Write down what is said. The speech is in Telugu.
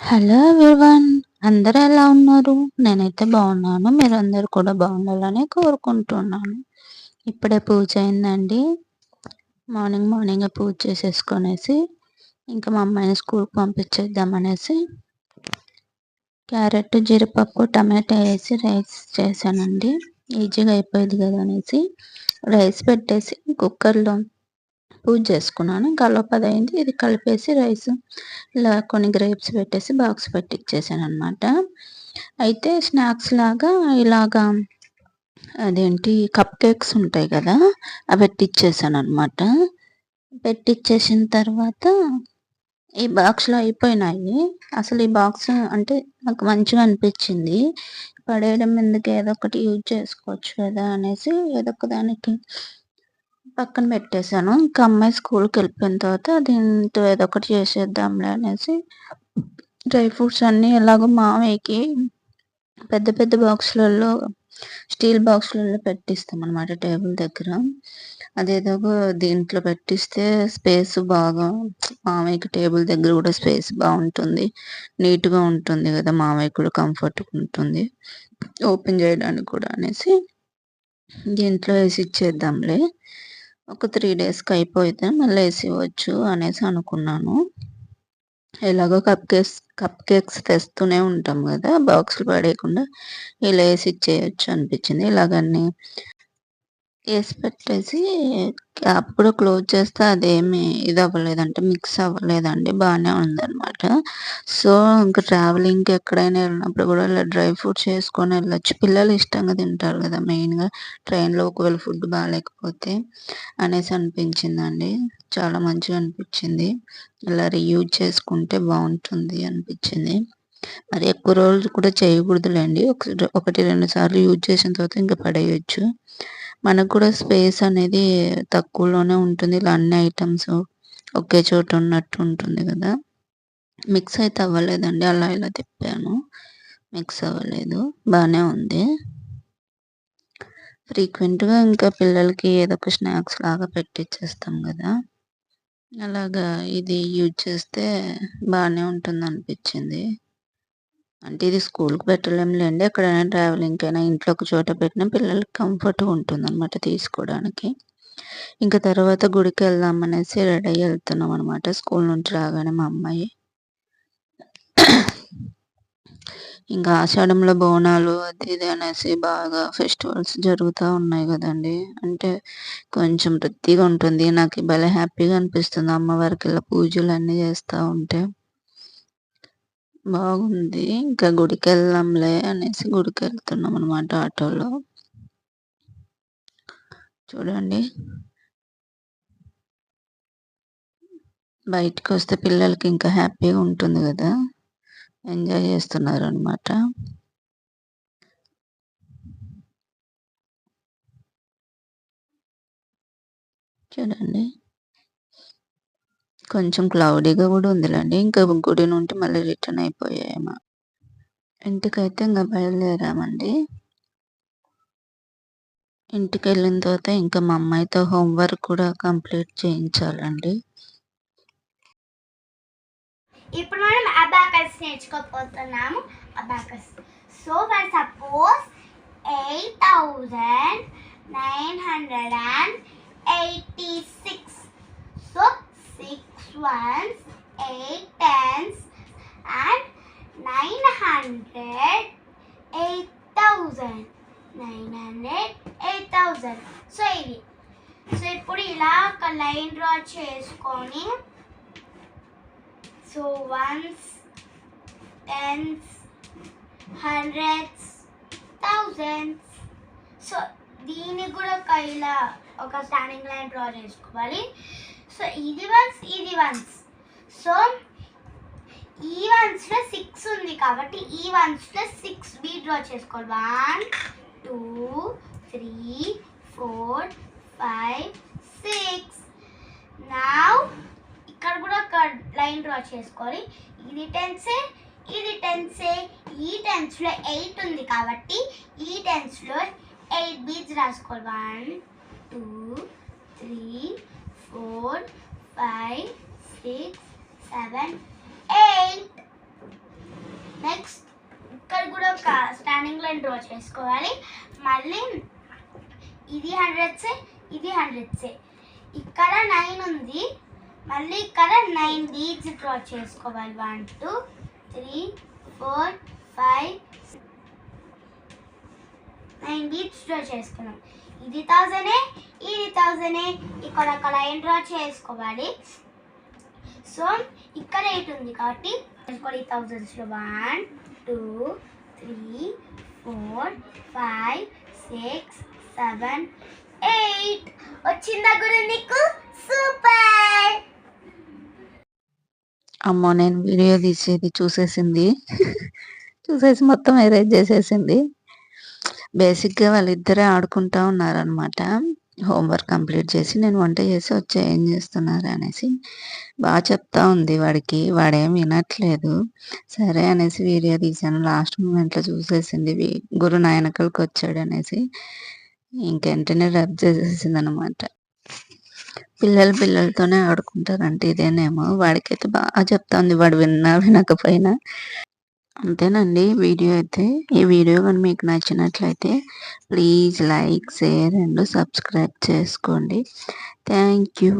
హలో ఎవ్రీవన్ అందరూ ఎలా ఉన్నారు? నేనైతే బాగున్నాను మీరందరూ కూడా బాగుండాలని కోరుకుంటున్నాను. ఇప్పుడే పూజ అయిందండి. మార్నింగ్ మార్నింగ్ పూజ చేసేసుకొనేసి ఇంకా మా అమ్మాయిని స్కూల్కి పంపించేద్దామనేసి క్యారెట్ జీడిపప్పు టమాటా వేసి రైస్ చేశానండి. ఈజీగా అయిపోయింది కదా అనేసి రైస్ పెట్టేసి కుక్కర్లో పూజ చేసుకున్నాను. ఇంకా లోపల అయింది ఇది కలిపేసి రైస్ ఇలా కొన్ని గ్రేప్స్ పెట్టేసి బాక్స్ పెట్టి ఇచ్చేసాను అనమాట అయితే స్నాక్స్ లాగా ఇలాగా అదేంటి కప్ కేక్స్ ఉంటాయి కదా అవి పెట్టిచ్చేసాను అనమాట పెట్టిచ్చేసిన తర్వాత ఈ బాక్స్లో అయిపోయినాయి. అసలు ఈ బాక్స్ అంటే నాకు మంచిగా అనిపించింది. పడేయడం ఎందుకు ఏదో ఒకటి యూజ్ చేసుకోవచ్చు కదా అనేసి ఏదో ఒక దానికి పక్కన పెట్టేశాను. ఇంకా అమ్మాయి స్కూల్కి వెళ్ళిపోయిన తర్వాత దీంతో ఏదో ఒకటి చేసేద్దాంలే అనేసి డ్రై ఫ్రూట్స్ అన్నీ ఎలాగో మామయ్యకి పెద్ద పెద్ద బాక్స్లలో స్టీల్ బాక్సులలో పెట్టిస్తాం అనమాట టేబుల్ దగ్గర. అదేదో దీంట్లో పెట్టిస్తే స్పేస్ బాగా మామయ్యకి టేబుల్ దగ్గర కూడా స్పేస్ బాగుంటుంది. నీట్గా ఉంటుంది కదా మామయ్య కూడా కంఫర్ట్గా ఉంటుంది. ఓపెన్ చేయడానికి కూడా అనేసి దీంట్లో వేసి ఇచ్చేద్దాంలే. ఒక త్రీ డేస్కి అయిపోతే మళ్ళీ వేసి ఇవ్వచ్చు అనేసి అనుకున్నాను. ఎలాగో కప్ కేక్స్ కప్ కేక్స్ తెస్తూనే ఉంటాం కదా బాక్స్లు పడేయకుండా ఇలా వేసి ఇచ్చేయచ్చు అనిపించింది. ఇలాగన్నీ వేసి పెట్టేసి క్యాప్ కూడా క్లోజ్ చేస్తే అదేమి ఇది అవ్వలేదంటే మిక్స్ అవ్వలేదండి బాగానే ఉందన్నమాట. సో ఇంకా ట్రావెలింగ్కి ఎక్కడైనా వెళ్ళినప్పుడు కూడా ఇలా డ్రై ఫ్రూట్స్ చేసుకొని వెళ్ళొచ్చు. పిల్లలు ఇష్టంగా తింటారు కదా మెయిన్గా ట్రైన్లో ఒకవేళ ఫుడ్ బాగాలేకపోతే అనేసి అనిపించిందండి. చాలా మంచిగా అనిపించింది. ఇలా రీయూజ్ చేసుకుంటే బాగుంటుంది అనిపించింది. మరి ఎక్కువ రోజులు కూడా చేయకూడదులేండి. ఒకటి రెండు సార్లు యూజ్ చేసిన తర్వాత ఇంకా పడేయచ్చు. మనకు కూడా స్పేస్ అనేది తక్కువలోనే ఉంటుంది. ఇలా అన్ని ఐటమ్స్ ఒకే చోట ఉన్నట్టు ఉంటుంది కదా. మిక్స్ అయితే అవ్వలేదండి. అలా ఇలా తిప్పాను. మిక్స్ అవ్వలేదు. బాగానే ఉంది. ఫ్రీక్వెంట్గా ఇంకా పిల్లలకి ఏదో ఒక స్నాక్స్ లాగా పెట్టిచ్చేస్తాం కదా. అలాగా ఇది యూజ్ చేస్తే బాగానే ఉంటుంది అనిపించింది అంటే ఇది స్కూల్కి పెట్టలేంలేండి ఎక్కడైనా ట్రావెలింగ్కైనా ఇంట్లో ఒక చోట పెట్టినా పిల్లలకి కంఫర్ట్గా ఉంటుంది అనమాట తీసుకోవడానికి. ఇంకా తర్వాత గుడికి వెళ్దాం అనేసి రెడీ అయ్యి వెళ్తున్నాం అనమాట స్కూల్ నుంచి రాగానే మా అమ్మాయి. ఇంకా ఆషాఢంలో బోనాలు అది ఇది అనేసి బాగా ఫెస్టివల్స్ జరుగుతూ ఉన్నాయి కదండి. అంటే కొంచెం వృత్తిగా ఉంటుంది. నాకు భలే హ్యాపీగా అనిపిస్తుంది అమ్మవారికి ఇలా పూజలు అన్నీ చేస్తూ ఉంటే. బాగుంది. ఇంకా గుడికి వెళ్దాంలే అనేసి గుడికి వెళ్తున్నాం అనమాట ఆటోలో. చూడండి. బయటకు వస్తే పిల్లలకి ఇంకా హ్యాపీగా ఉంటుంది కదా. ఎంజాయ్ చేస్తున్నారు అనమాట చూడండి. కొంచెం క్లౌడీగా కూడా ఉందిలేండి. ఇంకా గుడి నుండి మళ్ళీ రిటర్న్ అయిపోయాము ఇంటికైతే ఇంకా బయలుదేరామండి. ఇంటికి వెళ్ళిన తర్వాత ఇంకా మా అమ్మాయితో హోంవర్క్ కూడా కంప్లీట్ చేయించాలండి. ఇప్పుడు మనం abacus నేర్చుకోపోతున్నాము abacus so for suppose eight thousand nine hundred and eighty six so six ones eight tens and nine hundred eight thousand nine hundred eight thousand so ఇది సో ఇప్పుడు ఇలా ఒక లైన్ డ్రా చేసుకొని so ones tens hundreds thousands so దీనికి కూడా ఒక ఇలా ఒక స్టాండింగ్ లైన్ డ్రా చేసుకోవాలి. సో ఇది వన్స్ ఇది వన్స్ సో ఈ వన్స్లో సిక్స్ ఉంది కాబట్టి ఈ వన్స్లో సిక్స్ బీ డ్రా చేసుకోవాలి. One two three four five six నా ఇక్కడ కూడా ఒక లైన్ డ్రా చేసుకోవాలి. ఇది టెన్సే ఇది టెన్సే ఈ టెన్స్లో ఎయిట్ ఉంది కాబట్టి ఈ టెన్స్లో ఎయిట్ బీచ్ రాసుకోవాలి. One two three four five six seven eight next ఇక్కడ కూడా ఒక స్టాండింగ్ లైన్ డ్రా చేసుకోవాలి. మళ్ళీ ఇది హండ్రెడ్సే ఇది హండ్రెడ్సే ఇక్కడ నైన్ ఉంది. మళ్ళీ ఇక్కడ నైన్ లీడ్స్ డ్రా చేసుకోవాలి. One two three four five nine beads draw చేసుకున్నాం. ఇది థౌజండే ఇది థౌజండ్ ఇక్కడ అక్కడ లైన్ చేసుకోవాలి? సో ఇక్కడ ఎయిట్ ఉంది కాబట్టి చేసుకోవాలి థౌజండ్స్లో one two three four five six seven eight వచ్చిందా గురు నీకు? సూపర్ అమ్మో నేను వీడియో తీసేది చూసేసింది. చూసేసి మొత్తం ఎరేజ్ చేసేసింది. బేసిక్గా వాళ్ళిద్దరే ఆడుకుంటా ఉన్నారనమాట హోంవర్క్ కంప్లీట్ చేసి నేను వంట చేసి వచ్చి ఏం చేస్తున్నారు అనేసి బాగా చెప్తా ఉంది వాడికి. వాడేం వినట్లేదు. సరే అనేసి వీడియో తీశాను. లాస్ట్ మూమెంట్లో చూసేసింది గురు నా వచ్చాడు అనేసి ఇంకెంటనే రబ్ చేసేసింది అనమాట పిల్లలు పిల్లలతోనే ఆడుకుంటారంటే ఇదేనేమో. వాడికైతే బాగా చెప్తా ఉంది. వాడు విన్నా వినకపోయినా అంతేనండి. వీడియో అయితే ఈ వీడియో కానీ మీకు నచ్చినట్లయితే please like share and subscribe చేసుకోండి. Thank you.